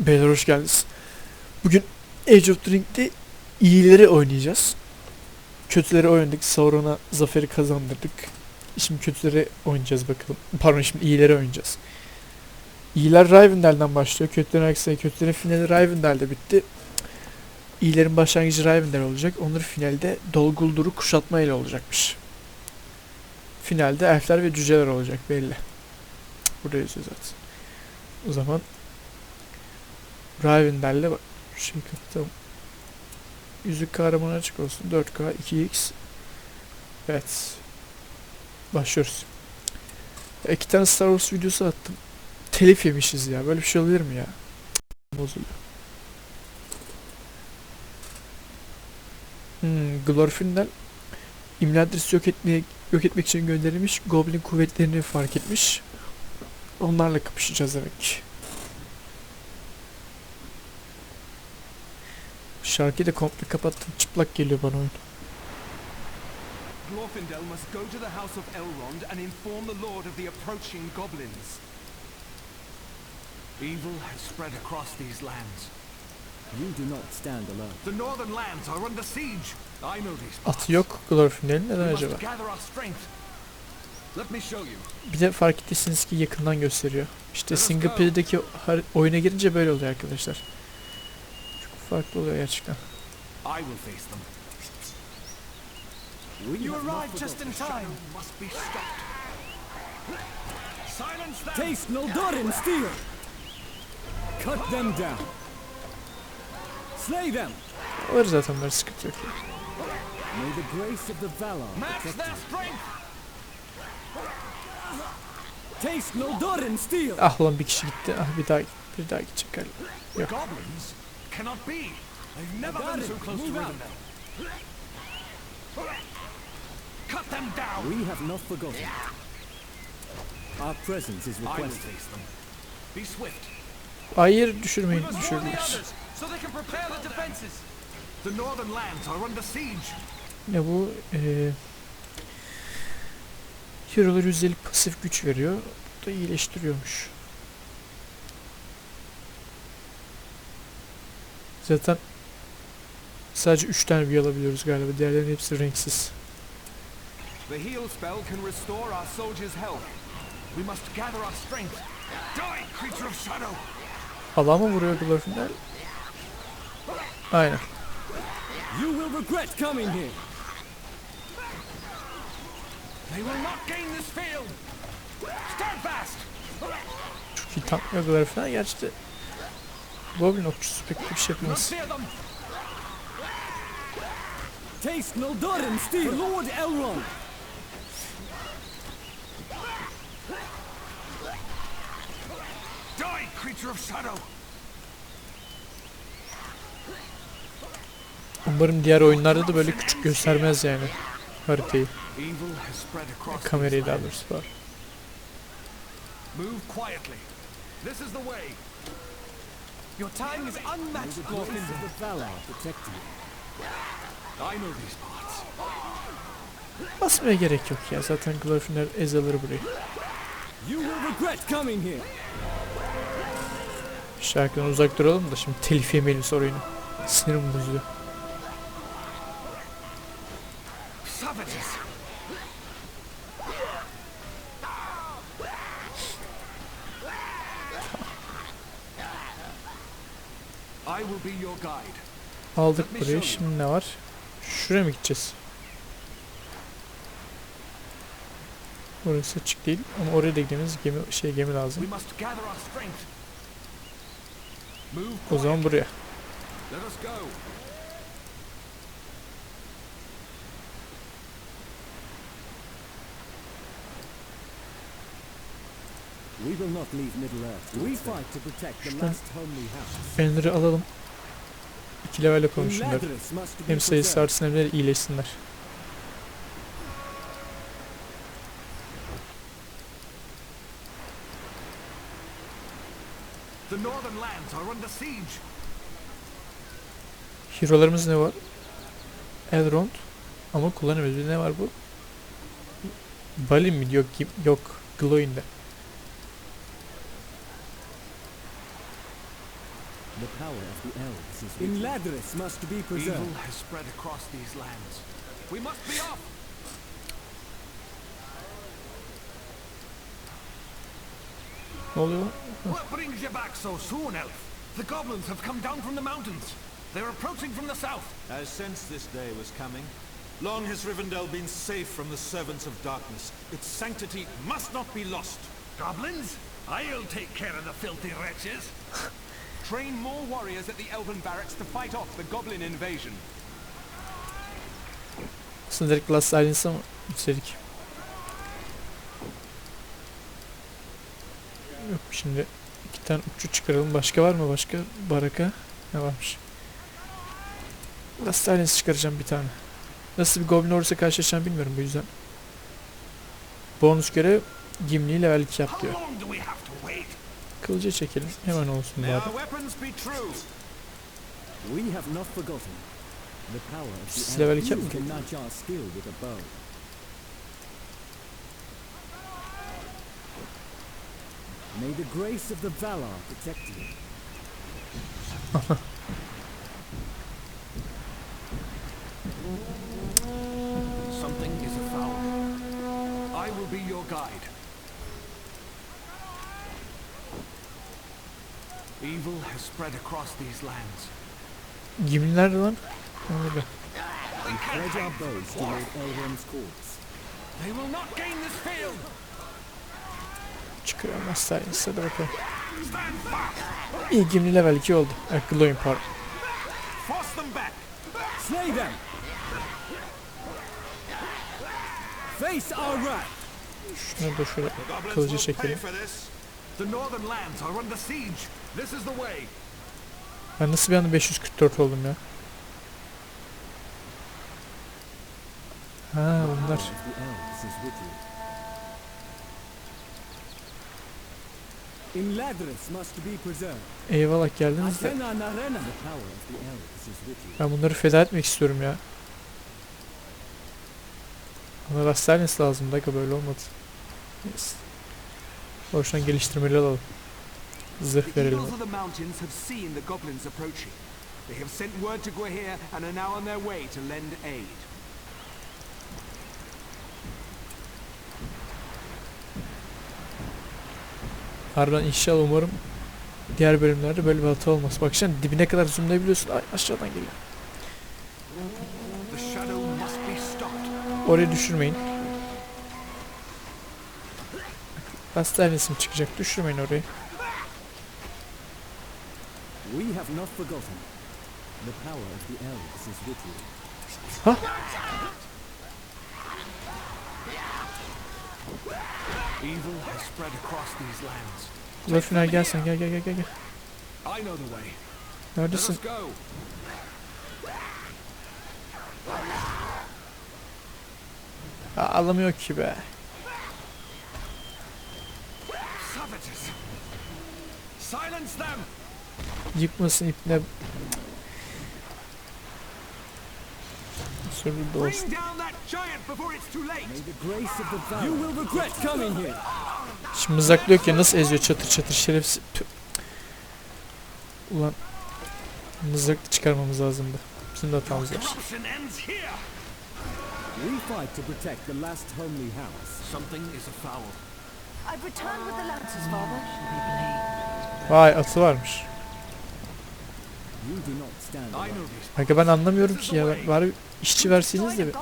Beyler hoş geldiniz. Bugün Age of Drink'te iyileri oynayacağız. Kötüleri oynadık. Sauron'a zaferi kazandırdık. Şimdi kötüleri oynayacağız bakalım. Pardon şimdi iyileri oynayacağız. İyiler Rivendell'den başlıyor. Kötülerin aksine kötülerin finali Rivendell'de bitti. İyilerin başlangıcı Rivendell olacak. Onların finalde Dol Guldur kuşatma ile olacakmış. Finalde elfler ve cüceler olacak belli. Burada yazıyor zaten. O zaman Rivendell'le bak şey kapatalım. Yüzük kahramanı açık olsun. 4K 2X. Evet. Başlıyoruz. İki tane Star Wars videosu attım. Telif yemişiz ya. Böyle bir şey olabilir mi ya? Bozuluyor. Hmm, Glorfin'den Imladris'i yok etmeye yok etmek için gönderilmiş Goblin kuvvetlerini fark etmiş. Onlarla kapışacağız demek Şarkıyı da komple kapattım. Çıplak geliyor bana oyun. Glorfindel must go to the House of Elrond and inform the Lord of the approaching goblins. Evil has spread across these lands. You do not stand alone. The northern lands are under siege. I know these parts. Atı yok Glorfindel'in. Neden We acaba? must gather our strength. Let me show you. Bir de fark ettiyseniz ki yakından gösteriyor. İşte single play'deki oyuna girince böyle oluyor arkadaşlar. Farklı oluyor gerçekten. I will face them. You arrived just in time. Must be stopped. Silence them! Taste Noldorin steel! Cut them down! Slay them! Var zaten böyle sıkıntı yok. May the grace of the Valar Match protect their strength! Taste Noldorin steel! Ah lan bir kişi gitti. Ah bir daha bir daha gidecek galiba. Yok. Goblins? Cannot be. They've never been it. so close to Move out. Rivendell. Cut them down! We have not forgotten. Our presence is requested. them. Be swift. Hayır düşürmeyin düşürürüz. others so they can prepare the defenses. The northern lands are under siege. Ne bu? Ee, Hero'lar %50 pasif güç veriyor. Bu da iyileştiriyormuş. Zaten sadece 3 tane büyü alabiliyoruz galiba. Diğerlerinin hepsi renksiz. The heal spell can restore our soldiers' health. We must gather our strength. Die, creature of shadow! Allah mı vuruyor Glorfindel? Aynen. You will regret coming here! They will not gain this field. Stand fast! Çok iyi tanklıyor Glorfindel. Gerçi de Goblin okçusu pek bir şey yapmaz. Taste Noldorin steel! Lord Elrond! Die, creature of shadow! Umarım diğer oyunlarda da böyle küçük göstermez yani haritayı. Kamerayı daha doğrusu var. Move quietly. This is the way. Your time is unmatched, Glorfindel. the Valar protect you. I know these parts. Basmaya gerek yok ya. Zaten Glorfindel ezaları burayı. You will regret coming here! Şarkıdan uzak duralım da şimdi telif yemeyelim yine. Sinirim bozuluyor. Aldık burayı. Şimdi ne var? Şuraya mı gideceğiz? Orası açık değil ama oraya da gideceğimiz gemi şey gemi lazım. O zaman buraya. Let us go. We will not leave Middle-earth. We fight to protect the Şuradan- last homely house. Fenrir'i alalım. İki level'le konuşsunlar. Hem sayısı artsın hem de iyileşsinler. The northern lands are under siege. Hero'larımız ne var? Elrond. Ama kullanamıyoruz. Bir Ne var bu? Balin mi? Yok. Yok. Glowing'de. The power of the elves is in Ladris must be preserved. Evil preserved. has spread across these lands. We must be off! Ne oluyor? What brings you back so soon, Elf? The goblins have come down from the mountains. They're approaching from the south. I sensed this day was coming. Long has Rivendell been safe from the servants of darkness. Its sanctity must not be lost. Goblins? I'll take care of the filthy wretches. Train more warriors at the Elven barracks to fight off the goblin invasion. Direkt Last Silence'a mı yükselik? Yok şimdi iki tane uççu çıkaralım. Başka var mı başka? Baraka. Ne varmış? Last Silence çıkaracağım bir tane. Nasıl bir goblin olursa karşılaşacağım bilmiyorum bu yüzden. Bonus görev Gimli'yi level 2 yap diyor. Kılıcı çekelim. Hemen olsun bari. our weapons be true. We have not forgotten. The power of Siz the level elves. iki You yapın. can match our skill with a bow. May the grace of the Valar protect you. spread across these lands. Gimli nerede lan? Can't Pledge our bows to Lord Elrond's corpse. They will not gain this field. Last Silence. Hadi bakalım. İyi Gimli level 2 oldu. Akıllı oyun pardon. Force them back. Slay them! Face our wrath! Şunu da şöyle kılıcı çekelim. For this. The northern lands are under siege. This is the way. Ben nasıl bir anda 544 oldum ya? Ha bunlar. Eyvallah geldiniz de. Ben bunları feda etmek istiyorum ya. Bana Silence lazım da böyle olmadı. Neyse. Boşuna geliştirmeli alalım. Zırh verelim. They have sent word to Guahir and are now on their way to lend aid. Harbiden inşallah umarım diğer bölümlerde böyle bir hata olmaz. Bak şimdi dibine kadar zoomlayabiliyorsun. Ay aşağıdan geliyor. Orayı düşürmeyin. The elves is with you. Ha? Evil has spread across these lands. Zafiner gelsen gel gel gel gel. gel. I know the way. Let Neredesin? Aa, alamıyor ki be. Savages. Silence them. Yıkmasın ipne. Sürü de olsun. Bring down that giant before it's too late. May the grace of the Valar. You will regret coming here. Şimdi mızraklıyor ki nasıl eziyor çatır çatır şerefsiz. Ulan mızraklı çıkarmamız lazımdı. Bizim de hatamız var. We fight to protect the last homely house. Something is afoul. I've returned with the lances, father. Vay atı varmış. Kanka ben anlamıyorum ki ya. Bari işçi versiniz Join de?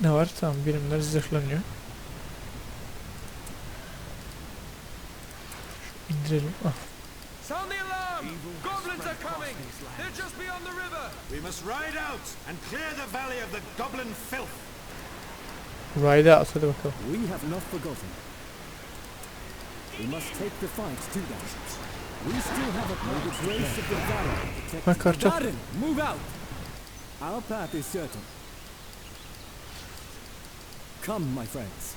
Ne var? Tamam birimler zırhlanıyor. Şu indirelim. Ah. Sound the alarm! Goblins are coming! They're just beyond the river! We must ride out and clear the valley of the goblin filth. Ride'a at hadi bakalım. We have not forgotten. We must take the fight to them. We still have a may the grace of the Valar protect Ha you. move out! Our path is certain. Come, my friends.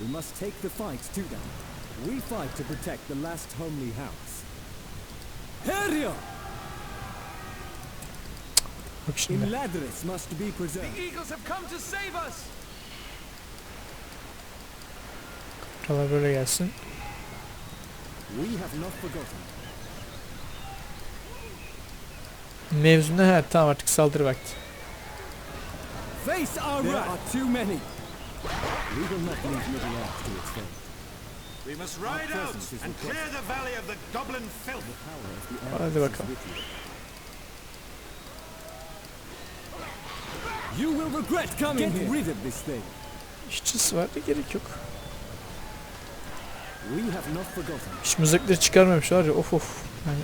We must take the fight to them. We fight to protect the last homely house. Heria! Bak şimdi. In Ladris must be preserved. The eagles have come to save us! Buralar böyle gelsin. We have not forgotten. Mevzu ne? Ha, tamam artık saldırı vakti. Hadi bakalım. you. Will regret coming Get rid of this thing. İşçisi var da gerek yok. We have not forgotten. Hiç mızıkları çıkarmamış var ya of of. Yani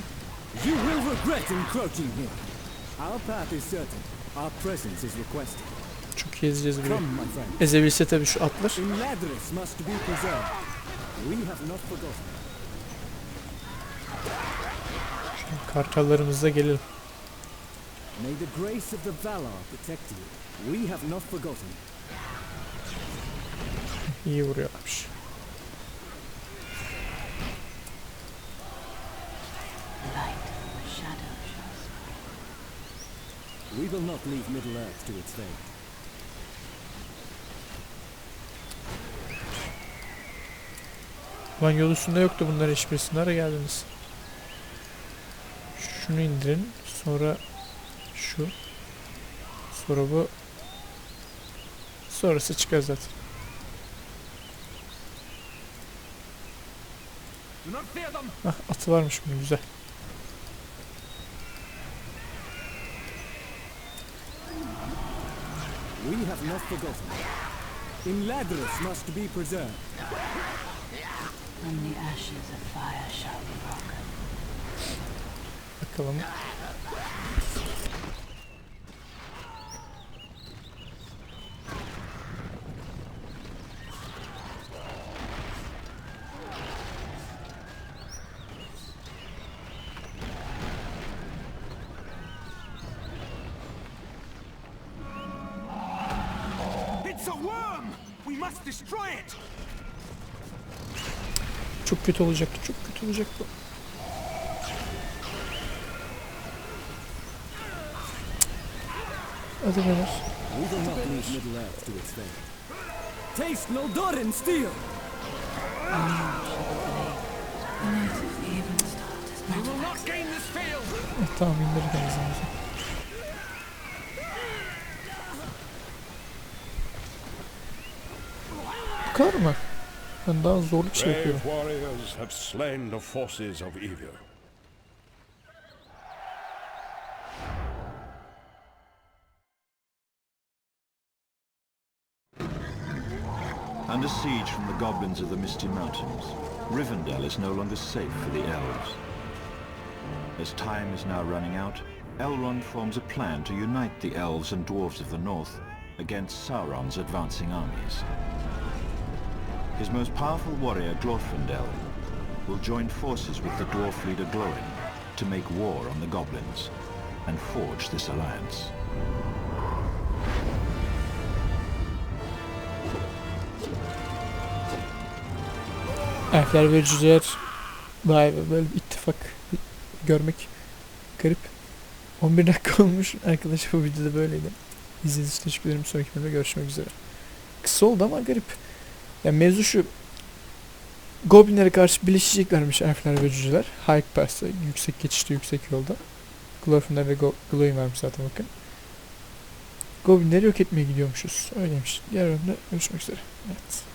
You will regret encroaching here. Our path is certain. Our presence is requested. çok iyi ezeceğiz friend. Ezebilse tabii şu atlar. Forgotten. Kartallarımızla gelelim. May the grace of the Valar protect you. We have not forgotten. İyi vuruyorlarmış. Light, shadow shall spy. We will not leave Middle Earth to its fate. Lan yol üstünde yoktu bunlar hiçbirisinde. Ara geldiniz. Şunu indirin. Sonra şu. Sonra bu. Sonrası çıkar zaten. Ah atı varmış bunun güzel. We have not forgotten. In Ladris must be preserved. When the ashes of fire shall be broken. Bakalım. Noldoran steel! Even start as We will not gain this field! Eh, tamam indirdik en azından. Bu mı? Ben daha zorluk şey yapıyorum. Warriors have slain the forces of evil. Under siege from the goblins of the Misty Mountains, Rivendell is no longer safe for the elves. As time is now running out, Elrond forms a plan to unite the elves and dwarves of the north against Sauron's advancing armies. His most powerful warrior, Glorfindel, will join forces with the dwarf leader Glóin to make war on the goblins and forge this alliance. Elfler ve cüceler vay be böyle bir ittifak görmek garip. 11 dakika olmuş arkadaşlar bu videoda böyleydi. İzlediğiniz için teşekkür ederim. Sonraki bölümde görüşmek üzere. Kısa oldu ama garip. Yani mevzu şu. Goblinlere karşı birleşeceklermiş elfler ve cüceler. High Pass'ta, yüksek geçişte, yüksek yolda. Glorfindel ve Go- Glóin varmış zaten bakın. Goblinleri yok etmeye gidiyormuşuz. Öyleymiş. Diğer bölümde görüşmek üzere. Evet.